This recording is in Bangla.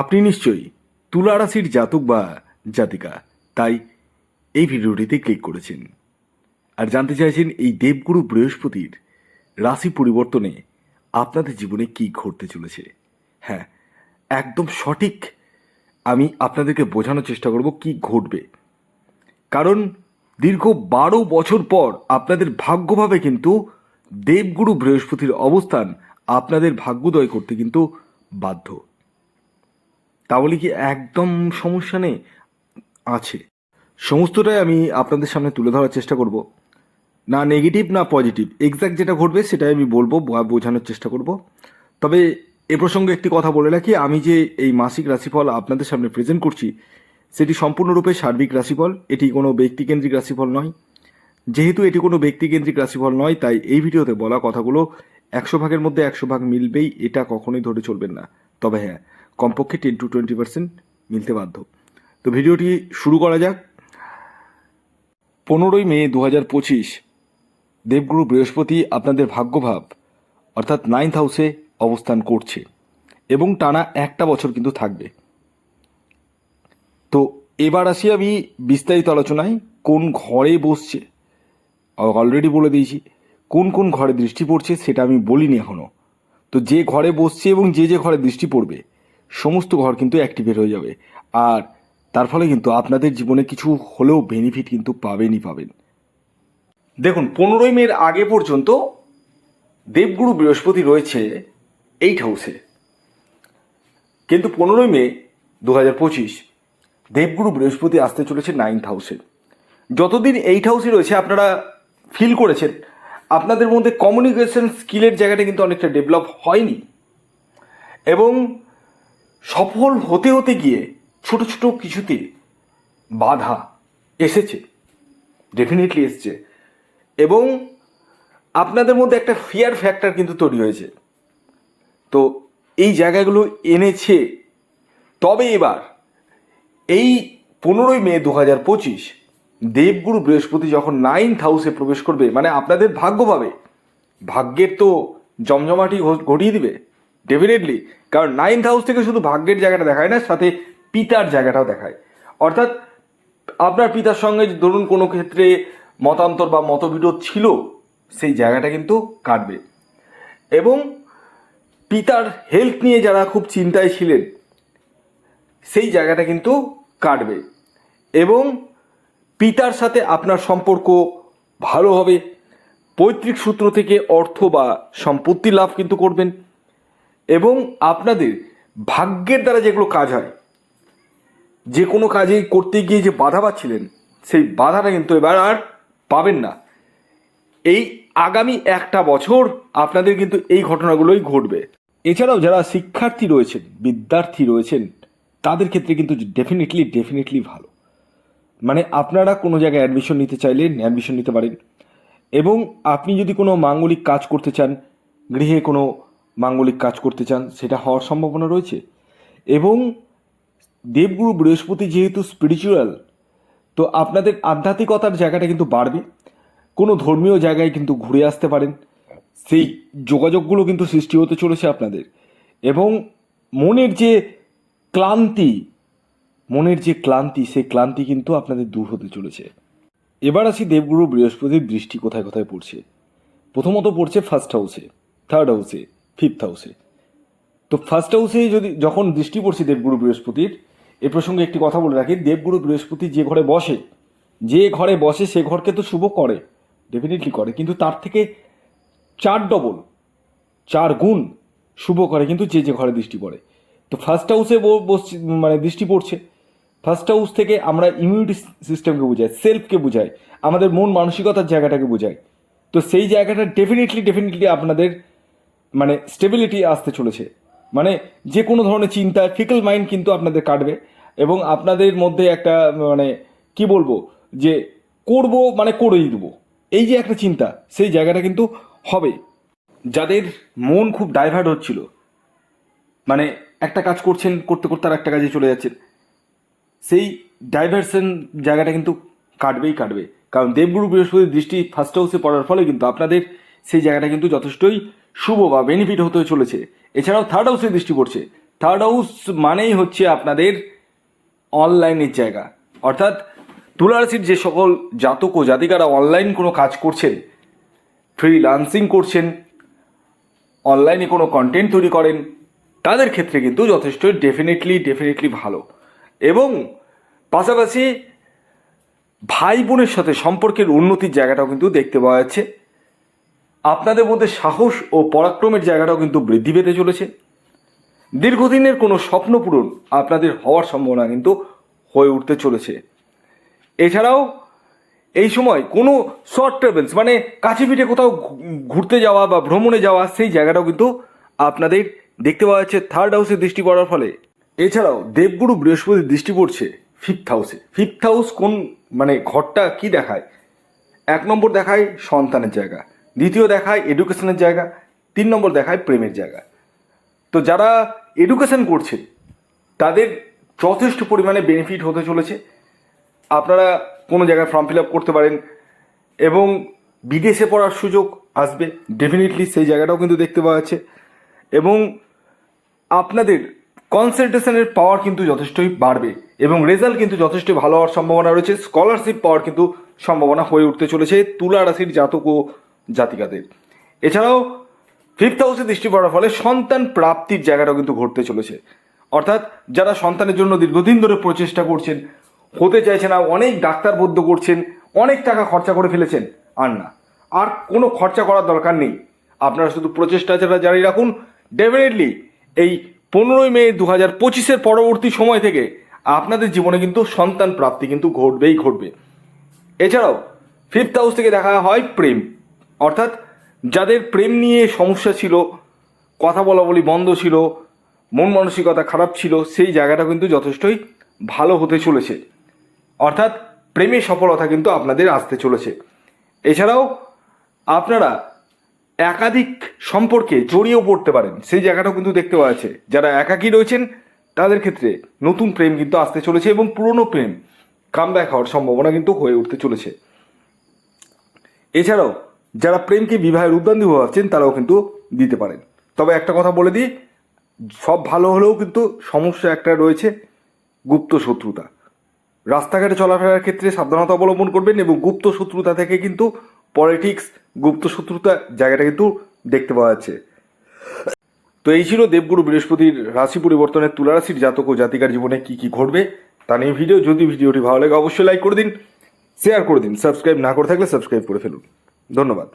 আপনি নিশ্চয়ই তুলা রাশির জাতক বা জাতিকা, তাই এই ভিডিওটিতে ক্লিক করেছেন। আর জানতে চাইছেন এই দেবগুরু বৃহস্পতির রাশি পরিবর্তনে আপনাদের জীবনে কি ঘটতে চলেছে? হ্যাঁ একদম সঠিক আমি আপনাদেরকে বোঝানোর চেষ্টা করব কি ঘটবে। কারণ দীর্ঘ বারো বছর পর আপনাদের ভাগ্যভাবে কিন্তু দেবগুরু বৃহস্পতির অবস্থান আপনাদের ভাগ্যোদয় করতে কিন্তু বাধ্য। তাহলে কি একদম সমস্যা নেই? আছে। সমস্তটাই আমি আপনাদের সামনে তুলে ধরার চেষ্টা করব। না নেগেটিভ না পজিটিভ এক্স্যাক্ট যেটা ঘটবে সেটাই আমি বলব বোঝানোর চেষ্টা করব। তবে এ প্রসঙ্গে একটি কথা বলে রাখি, আমি যে এই মাসিক রাশিফল আপনাদের সামনে প্রেজেন্ট করছি, সেটি সম্পূর্ণরূপে সার্বিক রাশিফল, এটি কোনো ব্যক্তিকেন্দ্রিক রাশিফল নয়। যেহেতু এটি কোনো ব্যক্তিকেন্দ্রিক রাশিফল নয়, তাই এই ভিডিওতে বলা কথাগুলো একশো ভাগের মধ্যে একশো ভাগ মিলবেই, এটা কখনোই ধরে চলবেন না। তবে হ্যাঁ কমপক্ষে টেন টু টোয়েন্টি পার্সেন্ট মিলতে বাধ্য। তো ভিডিওটি শুরু করা যাক। পনেরোই মে দু হাজার পঁচিশ, দেবগুরু বৃহস্পতি আপনাদের ভাগ্যভাব, অর্থাৎ নাইন্থ হাউসে অবস্থান করছে এবং টানা একটা বছর কিন্তু থাকবে। তো এবার আসি আমি বিস্তারিত আলোচনায়, কোন ঘরে বসছে? অলরেডি বলে দিয়েছি, কোন কোন ঘরে দৃষ্টি পড়ছে সেটা আমি বলিনি এখনও তো যে ঘরে বসছে এবং যে যে ঘরে দৃষ্টি পড়বে সমস্ত ঘর কিন্তু অ্যাক্টিভেট হয়ে যাবে। আর তার ফলে কিন্তু আপনাদের জীবনে কিছু হলেও বেনিফিট কিন্তু পাবেনই পাবেন। দেখুন, পনেরোই মের আগে পর্যন্ত দেবগুরু বৃহস্পতি রয়েছে এইট হাউসে কিন্তু পনেরোই মে দু হাজার পঁচিশ দেবগুরু বৃহস্পতি আসতে চলেছে নাইন্থ হাউসে যতদিন এইট হাউসে রয়েছে, আপনারা ফিল করেছেন, আপনাদের মধ্যে কমিউনিকেশন স্কিলের জায়গাটা কিন্তু অনেকটা ডেভেলপ হয়নি। এবং সফল হতে হতে গিয়ে ছোট ছোট কিছুতে বাধা এসেছে ডেফিনেটলি এসছে। এবং আপনাদের মধ্যে একটা ফিয়ার ফ্যাক্টর কিন্তু তৈরি হয়েছে। তো এই জায়গাগুলো এনেছে। তবে এবার এই পনেরোই মে দু হাজার পঁচিশ দেবগুরু বৃহস্পতি যখন নাইন্থ হাউসে প্রবেশ করবে মানে আপনাদের ভাগ্য পাবে ভাগ্যের তো জমজমাটি ঘটিয়ে দিবে ডেফিনেটলি কারণ নাইন্থ হাউস থেকে শুধু ভাগ্যের জায়গাটা দেখায় না, সাথে পিতার জায়গাটাও দেখায়। অর্থাৎ আপনার পিতার সঙ্গে ধরুন কোনো ক্ষেত্রে মতান্তর বা মতবিরোধ ছিল, সেই জায়গাটা কিন্তু কাটবে। এবং পিতার হেলথ নিয়ে যারা খুব চিন্তায় ছিলেন, সেই জায়গাটা কিন্তু কাটবে। এবং পিতার সাথে আপনার সম্পর্ক ভালো হবে। পৈতৃক সূত্র থেকে অর্থ বা সম্পত্তি লাভ কিন্তু করবেন। এবং আপনাদের ভাগ্যের দ্বারা যেগুলো কাজ হয়, যে কোনো কাজে করতে গিয়ে যে বাধা পাচ্ছিলেন, সেই বাধাটা কিন্তু এবার আর পাবেন না। এই আগামী একটা বছর আপনাদের কিন্তু এই ঘটনাগুলোই ঘটবে। এছাড়াও যারা শিক্ষার্থী রয়েছেন, বিদ্যার্থী রয়েছেন, তাদের ক্ষেত্রে কিন্তু ডেফিনেটলি ডেফিনেটলি ভালো। মানে আপনারা কোনো জায়গায় অ্যাডমিশন নিতে চাইলে অ্যাডমিশন নিতে পারেন। এবং আপনি যদি কোনো মাঙ্গলিক কাজ করতে চান, গৃহে কোনো মাঙ্গলিক কাজ করতে চান, সেটা হওয়ার সম্ভাবনা রয়েছে। এবং দেবগুরু বৃহস্পতি যেহেতু স্পিরিচুয়াল তো আপনাদের আধ্যাত্মিকতার জায়গাটা কিন্তু বাড়বে। কোনো ধর্মীয় জায়গায় কিন্তু ঘুরে আসতে পারেন। সেই যোগাযোগগুলো কিন্তু সৃষ্টি হতে চলেছে আপনাদের। এবং মনের যে ক্লান্তি, মনের যে ক্লান্তি, সেই ক্লান্তি কিন্তু আপনাদের দূর হতে চলেছে। এবার আসি দেবগুরু বৃহস্পতির দৃষ্টি কোথায় কোথায় পড়ছে। প্রথমত পড়ছে ফার্স্ট হাউসে থার্ড হাউসে ফিফথ হাউসে তো ফার্স্ট হাউসে যদি, যখন দৃষ্টি পড়ছে দেবগুরু বৃহস্পতির, এ প্রসঙ্গে একটি কথা বলে রাখি, দেবগুরু বৃহস্পতি যে ঘরে বসে, যে ঘরে বসে সে ঘরকে তো শুভ করে ডেফিনেটলি করে, কিন্তু তার থেকে চার ডবল চার গুণ শুভ করে কিন্তু যে যে ঘরে দৃষ্টি পড়ে। তো ফার্স্ট হাউসে বসছে মানে দৃষ্টি পড়ছে। ফার্স্ট হাউস থেকে আমরা ইমিউনিটি সিস্টেমকে বোঝাই সেলফকে বোঝাই, আমাদের মন মানসিকতার জায়গাটাকে বোঝাই। তো সেই জায়গাটা ডেফিনেটলি ডেফিনেটলি আপনাদের মানে স্টেবিলিটি আসতে চলেছে। মানে যে কোনো ধরনের চিন্তায় ফিকল মাইন্ড কিন্তু আপনাদের কাটবে এবং আপনাদের মধ্যে একটা মানে কি বলব, যে করব মানে করেই দেবো। এই যে একটা চিন্তা, সেই জায়গাটা কিন্তু হবে। যাদের মন খুব ডাইভার্ট হচ্ছিল মানে একটা কাজ করছেন, করতে করতে আর একটা কাজে চলে যাচ্ছেন, সেই ডাইভার্সন জায়গাটা কিন্তু কাটবেই কাটবে। কারণ দেবগুরু বৃহস্পতির দৃষ্টি ফার্স্ট হাউসে পড়ার ফলে কিন্তু আপনাদের সেই জায়গাটা কিন্তু যথেষ্টই শুভ বা বেনিফিট হতে চলেছে। এছাড়াও থার্ড হাউসে দৃষ্টি পড়ছে। থার্ড হাউস মানেই হচ্ছে আপনাদের অনলাইনের জায়গা। অর্থাৎ তুলারাশির যে সকল জাতক ও জাতিকারা অনলাইন কোনো কাজ করছেন ফ্রিলান্সিং করছেন অনলাইনে কোনো কন্টেন্ট তৈরি করেন, তাদের ক্ষেত্রে কিন্তু যথেষ্ট ডেফিনেটলি ডেফিনেটলি ভালো। এবং পাশাপাশি ভাই বোনের সাথে সম্পর্কের উন্নতির জায়গাটাও কিন্তু দেখতে পাওয়া যাচ্ছে। আপনাদের মধ্যে সাহস ও পরাক্রমের জায়গাটাও কিন্তু বৃদ্ধি পেতে চলেছে। দীর্ঘদিনের কোনো স্বপ্ন পূরণ আপনাদের হওয়ার সম্ভাবনা কিন্তু হয়ে উঠতে চলেছে। এছাড়াও এই সময় কোনো শর্ট ট্রাভেলস মানে কাছে পিঠে কোথাও ঘুরতে যাওয়া বা ভ্রমণে যাওয়া, সেই জায়গাটাও কিন্তু আপনাদের দেখতে পাওয়া যাচ্ছে থার্ড হাউসে দৃষ্টি পড়ার ফলে। এছাড়াও দেবগুরু বৃহস্পতির দৃষ্টি পড়ছে ফিফথ হাউসে ফিফথ হাউস কোন মানে ঘরটা কি দেখায়? এক নম্বর দেখায় সন্তানের জায়গা। দ্বিতীয় দেখায় এডুকেশনের জায়গা, তিন নম্বর দেখায় প্রেমের জায়গা। তো যারা এডুকেশন করছে তাদের যথেষ্ট পরিমাণে বেনিফিট হতে চলেছে। আপনারা কোনো জায়গায় ফর্ম ফিল আপ করতে পারেন এবং বিদেশে পড়ার সুযোগ আসবে ডেফিনেটলি সেই জায়গাটাও কিন্তু দেখতে পাওয়া যাচ্ছে। এবং আপনাদের কনসেন্ট্রেশনের পাওয়ার কিন্তু যথেষ্টই বাড়বে এবং রেজাল্ট কিন্তু যথেষ্ট ভালো হওয়ার সম্ভাবনা রয়েছে। স্কলারশিপ পাওয়ার কিন্তু সম্ভাবনা হয়ে উঠতে চলেছে। তুলা রাশির জাতক ও জাতিকাদের। এছাড়াও ফিফথ হাউসে দৃষ্টি পড়ার ফলে সন্তান প্রাপ্তির জায়গাটাও কিন্তু ঘটতে চলেছে। অর্থাৎ যারা সন্তানের জন্য দীর্ঘদিন ধরে প্রচেষ্টা করছেন, হতে চাইছে না অনেক ডাক্তার বদ্ধ করছেন, অনেক টাকা খরচা করে ফেলেছেন, আর না। আর কোনো খরচা করার দরকার নেই। আপনারা শুধু প্রচেষ্টা ছাড়া জারি রাখুন। ডেফিনেটলি এই পনেরোই মে দু হাজার পঁচিশের পরবর্তী সময় থেকে আপনাদের জীবনে কিন্তু সন্তান প্রাপ্তি কিন্তু ঘটবেই ঘটবে। এছাড়াও ফিফথ হাউস থেকে দেখা হয় প্রেম। অর্থাৎ যাদের প্রেম নিয়ে সমস্যা ছিল, কথা বলা বলি বন্ধ ছিল, মন মানসিকতা খারাপ ছিল, সেই জায়গাটা কিন্তু যথেষ্টই ভালো হতে চলেছে। অর্থাৎ প্রেমে সফলতা কিন্তু আপনাদের আসতে চলেছে। এছাড়াও আপনারা একাধিক সম্পর্কে জড়িয়েও পড়তে পারেন। সেই জায়গাটাও কিন্তু দেখতে পাওয়া যাচ্ছে। যারা একাকী রয়েছেন, তাদের ক্ষেত্রে নতুন প্রেম কিন্তু আসতে চলেছে এবং পুরনো প্রেম কাম কামব্যাক হওয়ার সম্ভাবনা কিন্তু হয়ে উঠতে চলেছে। এছাড়াও যারা প্রেমকে বিবাহের উদ্যান দিব ভাবছেন তারাও কিন্তু দিতে পারেন। তবে একটা কথা বলে দিই, সব ভালো হলেও কিন্তু সমস্যা একটা রয়েছে, গুপ্ত শত্রুতা। রাস্তাঘাটে চলাফেরার ক্ষেত্রে সাবধানতা অবলম্বন করবেন এবং গুপ্ত শত্রুতা থেকে কিন্তু পলিটিক্স গুপ্ত শত্রুতা জায়গাটা কিন্তু দেখতে পাওয়া যাচ্ছে। তো এই ছিল দেবগুরু বৃহস্পতির রাশি পরিবর্তনের তুলা রাশির জাতক ও জাতিকার জীবনে কি কি ঘটবে তা নিয়ে ভিডিও। যদি ভিডিওটি ভালো লাগে, অবশ্যই লাইক করে দিন শেয়ার করে দিন সাবস্ক্রাইব না করে থাকলে সাবস্ক্রাইব করে ফেলুন। ধন্যবাদ।